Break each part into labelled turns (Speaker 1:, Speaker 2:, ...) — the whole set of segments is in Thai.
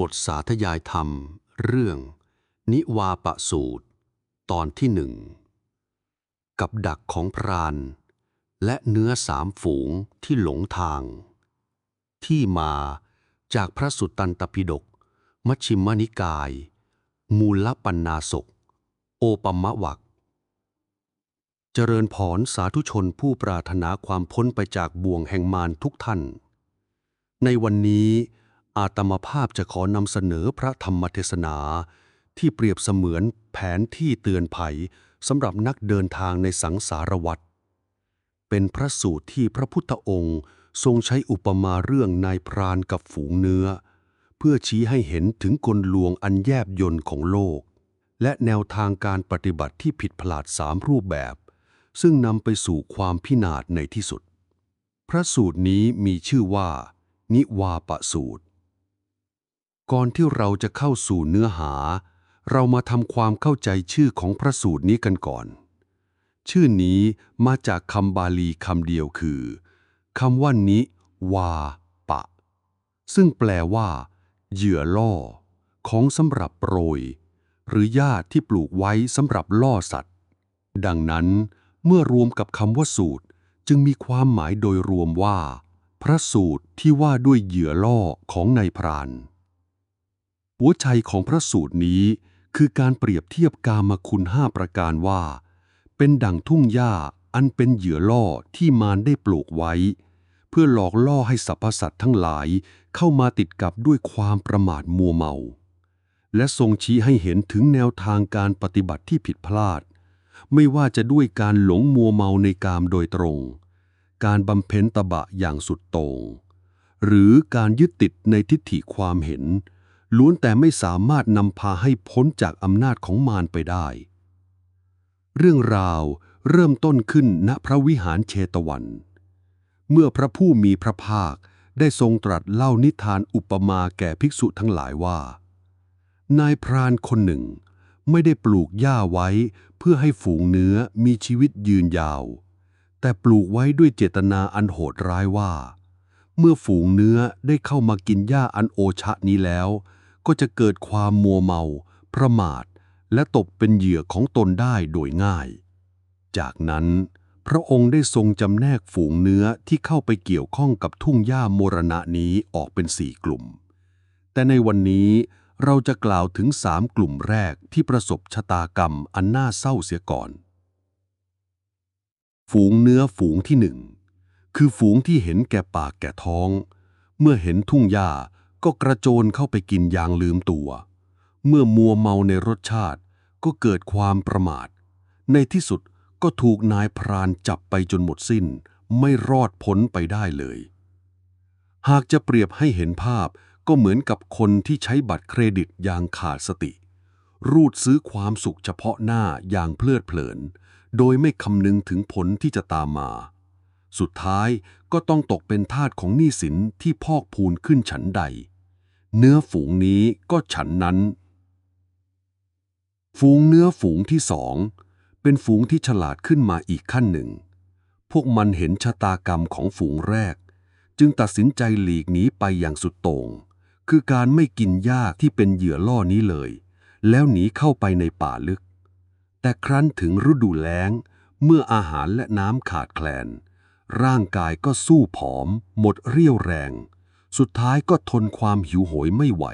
Speaker 1: บทสาธยายธรรม เรื่อง นิวาปสูตร ตอนที่หนึ่ง กับดักของพราน และเนื้อสามฝูงที่หลงทาง ที่มาจากพระสุตตันตปิฎกมัชฌิมนิกาย มูลปัญนาศก โอปมะวักเจริญพรสาธุชนผู้ปรารถนาความพ้นไปจากบ่วงแห่งมารทุกท่าน ในวันนี้ อาตมาภาพจะขอนำเสนอพระธรรมเทศนา ที่เปรียบเสมือนแผนที่เตือนภัยสำหรับนักเดินทางในสังสารวัฏเป็นพระสูตรที่พระพุทธองค์ทรงใช้อุปมาเรื่องนายพรานกับฝูงเนื้อ เพื่อชี้ให้เห็นถึงกลลวงอันแยบยนต์ของโลก และแนวทางการปฏิบัติที่ผิดพลาดสามรูปแบบ ซึ่งนำไปสู่ความพินาศในที่สุด พระสูตรนี้มีชื่อว่า นิวาปสูตร ก่อนที่เราจะเข้าสู่เนื้อหา เรามาทำความเข้าใจชื่อของพระสูตรนี้กันก่อน ชื่อนี้มาจากคำบาลีคำเดียวคือคำว่านิวาปะ ซึ่งแปลว่า เหยื่อล่อ ของสำหรับโปรย หรือหญ้าที่ปลูกไว้สำหรับล่อสัตว์ ดังนั้น เมื่อรวมกับคำว่าสูตรจึงมีความหมายโดยรวมว่า พระสูตรที่ว่าด้วยเหยื่อล่อของนายพราน หัวใจของพระสูตรนี้ คือการเปรียบเทียบกามคุณห้าประการว่า เป็นดั่งทุ่งหญ้าอันเป็นเหยื่อล่อที่มารได้ปลูกไว้ เพื่อหลอกล่อให้สรรพสัตว์ทั้งหลายเข้ามาติดกับด้วยความประมาทมัวเมา และทรงชี้ให้เห็นถึงแนวทางการปฏิบัติที่ผิดพลาด ไม่ว่าจะด้วยการหลงมัวเมาในกามโดยตรง การบำเพ็ญตบะอย่างสุดโต่งหรือการยึดติดในทิฏฐิความเห็น ล้วนแต่ไม่สามารถนำพาให้พ้นจากอำนาจของมารไปได้ เรื่องราวเริ่มต้นขึ้นณพระวิหารเชตวัน เมื่อพระผู้มีพระภาคได้ทรงตรัสเล่านิทานอุปมาแก่ภิกษุทั้งหลายว่า นายพรานคนหนึ่ง ไม่ได้ปลูกหญ้าไว้เพื่อให้ฝูงเนื้อมีชีวิตยืนยาว แต่ปลูกไว้ด้วยเจตนาอันโหดร้ายว่า เมื่อฝูงเนื้อได้เข้ามากินหญ้าอันโอชะนี้แล้ว ก็จะเกิดความมัวเมา ประมาท และตกเป็นเหยื่อของตนได้โดยง่าย จากนั้น พระองค์ได้ทรงจำแนกฝูงเนื้อที่เข้าไปเกี่ยวข้องกับทุ่งหญ้ามรณะนี้ออกเป็นสี่กลุ่ม แต่ในวันนี้เราจะกล่าวถึงสามกลุ่มแรกที่ประสบชะตากรรมอันน่าเศร้าเสียก่อน ฝูงเนื้อฝูงที่หนึ่งคือฝูงที่เห็นแก่ปากแก่ท้อง เมื่อเห็นทุ่งหญ้า ก็กระโจนเข้าไปกินอย่างลืมตัว เมื่อมัวเมาในรสชาติ ก็เกิดความประมาท ในที่สุดก็ถูกนายพรานจับไปจนหมดสิ้น ไม่รอดพ้นไปได้เลย หากจะเปรียบให้เห็นภาพก็เหมือนกับคนที่ใช้บัตรเครดิตอย่างขาดสติ รูดซื้อความสุขเฉพาะหน้าอย่างเพลิดเพลิน โดยไม่คำนึงถึงผลที่จะตามมา สุดท้ายก็ต้องตกเป็นทาสของหนี้สินที่พอกพูนขึ้นฉันใด เนื้อฝูงนี้ก็ฉันนั้น ฝูงเนื้อฝูงที่สอง เป็นฝูงที่ฉลาดขึ้นมาอีกขั้นหนึ่ง พวกมันเห็นชะตากรรมของฝูงแรก จึงตัดสินใจหลีกหนีไปอย่างสุดโต่ง คือการไม่กินหญ้าที่เป็นเหยื่อล่อนี้เลย แล้วหนีเข้าไปในป่าลึก แต่ครั้นถึงฤดูแล้ง เมื่ออาหารและน้ำขาดแคลน ร่างกายก็สู้ผอม หมดเรี่ยวแรง สุดท้ายก็ทนความหิวโหยไม่ไหว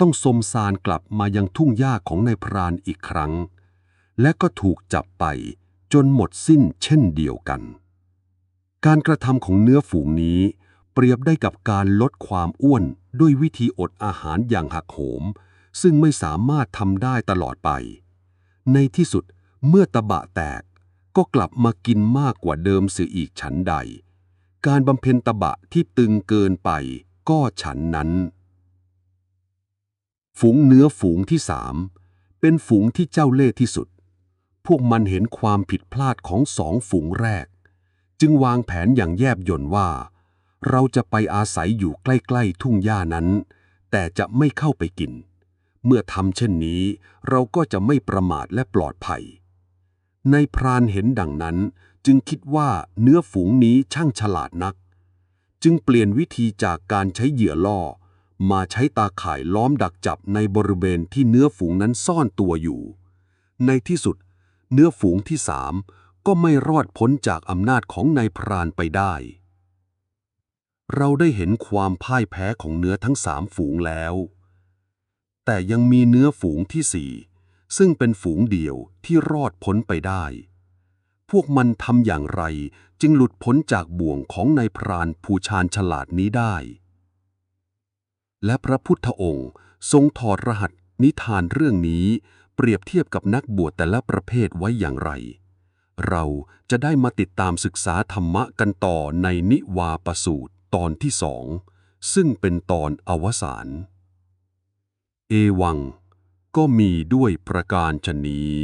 Speaker 1: ต้องสมสารกลับมายังทุ่งหญ้าของนายพรานอีกครั้ง และก็ถูกจับไปจนหมดสิ้นเช่นเดียวกัน การกระทำของเนื้อฝูงนี้ เปรียบได้กับการลดความอ้วนด้วยวิธีอดอาหารอย่างหักโหม ซึ่งไม่สามารถทำได้ตลอดไป ในที่สุดเมื่อตะบะแตกก็กลับมากินมากกว่าเดิมเสียอีกฉันใด การบำเพ็ญตบะที่ตึงเกินไปก็ฉันนั้น ฝูงเนื้อฝูงที่สามเป็นฝูงที่เจ้าเล่ห์ที่สุด พวกมันเห็นความผิดพลาดของสองฝูงแรก จึงวางแผนอย่างแยบยลว่า เราจะไปอาศัยอยู่ใกล้ๆทุ่งหญ้านั้น แต่จะไม่เข้าไปกิน เมื่อทำเช่นนี้ เราก็จะไม่ประมาทและปลอดภัย ในพรานเห็นดังนั้น จึงคิดว่าเนื้อฝูงนี้ช่างฉลาดนัก จึงเปลี่ยนวิธีจากการใช้เหยื่อล่อ มาใช้ตาข่ายล้อมดักจับในบริเวณที่เนื้อฝูงนั้นซ่อนตัวอยู่ ในที่สุด เนื้อฝูงที่สามก็ไม่รอดพ้นจากอำนาจของนายพรานไปได้ เราได้เห็นความพ่ายแพ้ของเนื้อทั้งสามฝูงแล้ว แต่ยังมีเนื้อฝูงที่สี่ซึ่งเป็นฝูงเดียวที่รอดพ้นไปได้ พวกมันทำอย่างไร จึงหลุดพ้นจากบ่วงของนายพรานผู้ชาญฉลาดนี้ได้ และพระพุทธองค์ทรงถอดรหัสนิทานเรื่องนี้ เปรียบเทียบกับนักบวชแต่ละประเภทไว้อย่างไร เราจะได้มาติดตามศึกษาธรรมะกันต่อในนิวาปสูตรตอนที่สองซึ่งเป็นตอนอวสานเอวัง ก็มีด้วยประการชนนี้